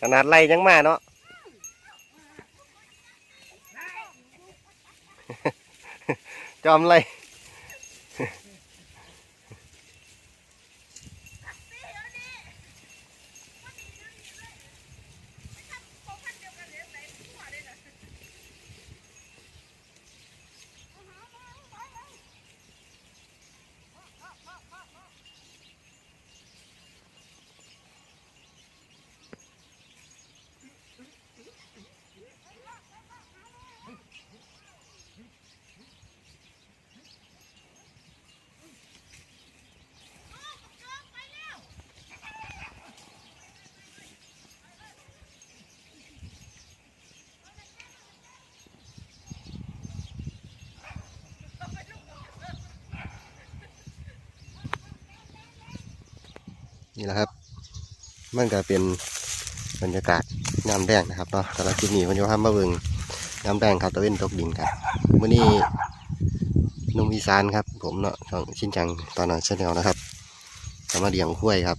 ขนาดไล่ยังมาเนาะจอมไล่ นี่แหละครับ มันก็เป็นบรรยากาศน้ำแดงนะครับเนาะสำหรับคลิปนี้วันนี้พามาเบิ่งน้ำแดงครับตะเวนตกดินครับวันนี้นุ่มอีสานครับ ผมเนาะช่องชินจังตอนนั้นเชนแนลนะครับจะมาเลี้ยงคุ้วยครับ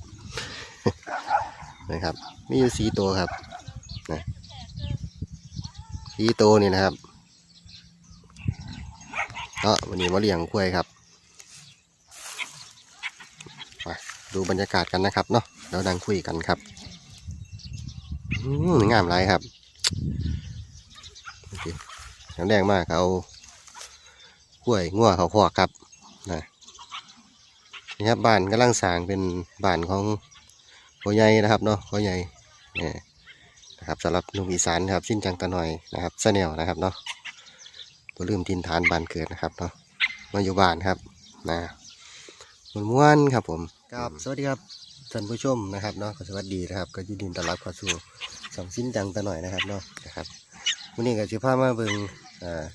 นะครับมีอยู่สีตัวครับนะสีตัวนี่นะครับเนาะวันนี้มาเลี้ยงคุ้วยครับ ดูบรรยากาศกันนะครับเนาะแล้วดังคุยกันครับอืงามไรครับน้ำแดงมากเอากล้วยงัวเขาขวกครับนะนี่ครับบ้านกำลังสร้างเป็นบ้านของพ่อใหญ่นะครับเนาะพ่อใหญ่เนี่ยนะครับสำหรับหนุ่มอีสานครับสิ้นจังตะหน่อยนะครับเสนียวนะครับเนาะบ่ลืมทินฐานบ้านเกิดนะครับเนาะมาอยู่บ้านครับนะม้วนๆครับผม ครับสวัสดีครับท่านผู้ชมนะครับเนาะก็สวัสดีนะครับ ก็ยินดีต้อนรับเข้าสู่สองสิ้นจังตะหน่อยนะครับเนาะนะครับวันนี้ก็จะพามาเบิ่งอ่า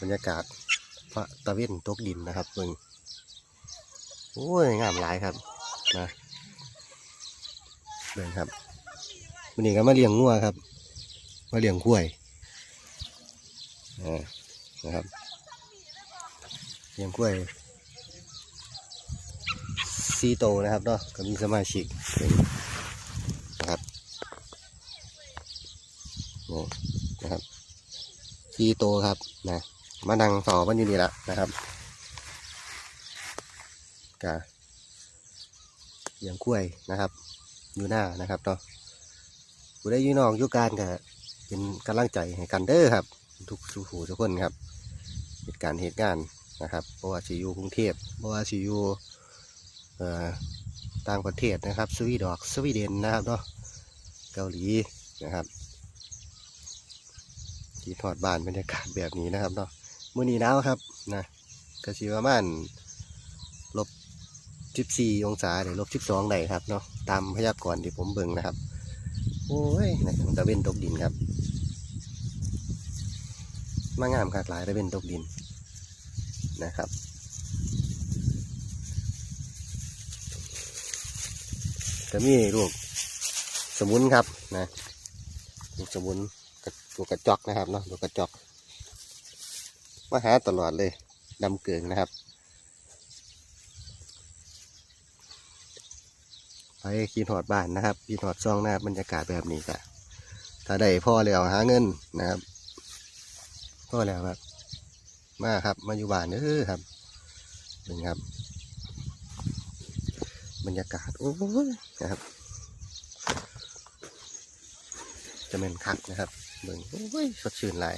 บรรยากาศพระตะเวนตกดินนะครับเบิ่งโอ้ยงามหลายครับนะเบิ่งครับวันนี้ก็มาเลี้ยงงัวครับ มาเลี้ยงกล้วยอ่านะครับเลี้ยงกล้วย ซีโตนะครับเนาะก็มีสมาชิกนะครับนี่นะครับซีโตครับนะมานั่งสอมันอยู่นี่ละนะครับกะเลี้ยงกล้วยนะครับ อยู่หน้านะครับเนาะผู้ได้อยูนอกอยุการกะเป็นกำลังใจให้กันเด้อครับ ทุกสู่หูทุกคนครับ เหตุการณ์เหตุการณ์นะครับเพราะว่าสิอยู่กรุงเทพเพราะว่าสิอยู่ ต่างประเทศนะครับสวีดอกสวีเดนนะครับเนาะเกาหลีนะครับที่ทอดบานบรรยากาศแบบนี้นะครับเนาะมื้อนี้หนาวครับนะกระสีประมาณลบ14องศาหรือลบ12ได้ครับเนาะตามพยากรณ์ที่ผมเบิ่งนะครับ โอ้ยนะตะเวนตกดินครับ มางามขากหลายตะเวนตกดินนะครับ ก็มีลูกสมุนครับนะลูกสมุนกับลูกระจอกนะครับเนาะลูกกระจอกมาหาตลอดเลยดำเกิงนะครับไปขีนหอดบ้านนะครับขีนหอดซองนะครับบรรยากาศแบบนี้ก็ถ้าได้พ่อแล้วหาเงินนะครับพ่อแล้วครับ มาครับมาอยู่บ้านเด้อครับเป็นครับ บรรยากาศ โอ้ยนะครับ จะเป็นคักนะครับเบิ่งโอ้ยสดชื่นหลาย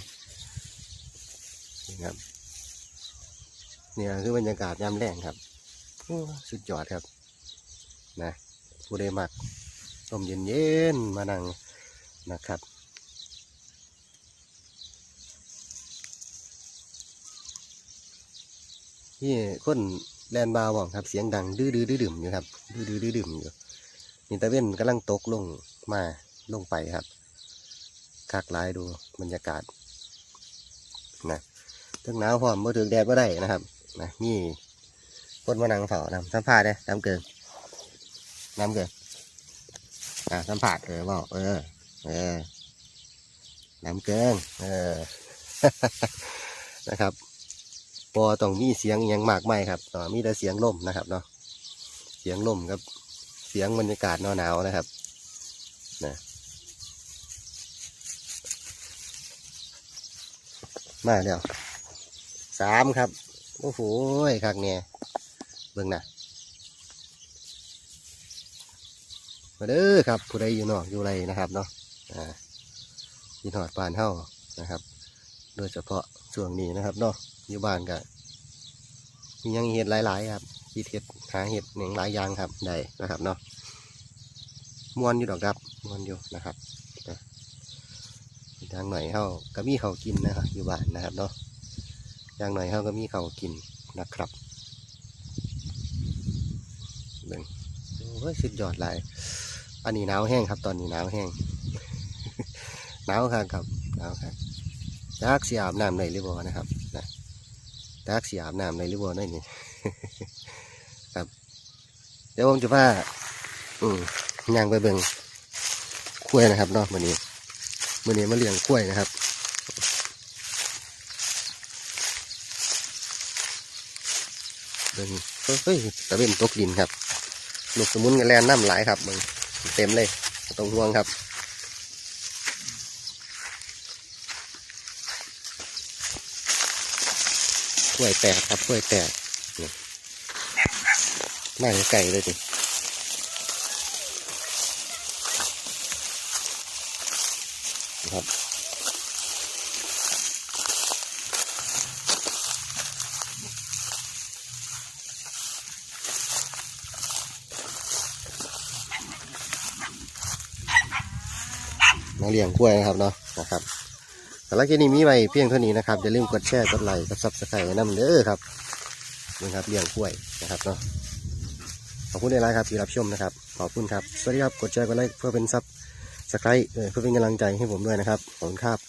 นี่ครับเนี่ยคือบรรยากาศยามแรงครับโอ้สุดยอดครับนะผู้ใดมักลมเย็นๆมานั่งนะครับนี่คน แลนบาวบอกครับ เสียงดังดื้อดื้อดื้อดื่มอยู่ครับ ดื้อดื้อดื้อดื่มอยู่นี่ตะเว้นกำลังตกลงมาลงไปครับคักลายดูบรรยากาศนะถึงหนาวพร้อมบ่ถึงแดดบ่ได้นะครับนะมีคนมานั่งเฝ้านํสัมภาษณ์เด้น้ำเกิงน้ำเกิงอ่าสัมภาษณ์เออบอกเออ เออน้ำเกิงเออนะครับ ปอต้องมีเสียงยังมากไม่ครับต่อมีแต่เสียงลมนะครับเนาะเสียงลมครับ เสียงบรรยากาศหนาวๆนะครับนะมาแล้วสามครับโอ้โหคักเนี่ยเบิ่งนะมาเด้อครับ ผู้ใดอยู่นอกอยู่ไรนะครับเนาะอ่ายินหอดปานเฮ้านะครับ โดยเฉพาะช่วงนี้นะครับเนาะ อยู่บ้านก็มียังเห็ดหลายๆครับคิดเห็ดหาเห็ดหนึ่งหลายอย่างครับได้นะครับเนาะมวนอยู่ดอกครับมวนอยู่นะครับนะทางหน่อยเฮาก็มีเขากินนะครับอยู่บ้านนะครับเนาะอย่างหน่อยเฮาก็มีเขากินนะครับเบิ่งโอ้ยสุดยอดหลายอันนี้หนาวแห้งครับตอนนี้หนาวแห้งหนาวครับครับหนาวครับจักสีอาบน้ำในหรือบ่นะครับ ลักสีอาบน้ำในหรือบ่นั่นนี่ครับเดี๋ยวผมจะพาอืมย่างไปเบิ่งกล้วยนะครับเนาะมื้อนี้มื้อนี้มาเลี้ยงกล้วยนะครับเบิ่งเฮ้ยตะเวนตกดินครับลูกสมุนกันแลนน้ำไหลครับเบิ่งเต็มเลยต้องห่วงครับ กล้วยแตกครับกล้วยแตกนี่มาไก่เลยดินะครับมาเลี้ยงกล้วยนะครับเนาะนะครับ สารคดีนี้มีไว้เพียงเท่านี้นะครับอย่าลืมกดแชร์กดไลค์กดซับสไครต์น้ำเด้อครับนี่ครับเลี้ยงกล้วยนะครับเนาะขอบคุณในไลน์ครับที่รับชมนะครับขอบคุณครับสวัสดีครับกดแชร์กดไลค์เพื่อเป็นซับสไครต์เพื่อเป็นกำลังใจให้ผมด้วยนะครับขอบคุณครับ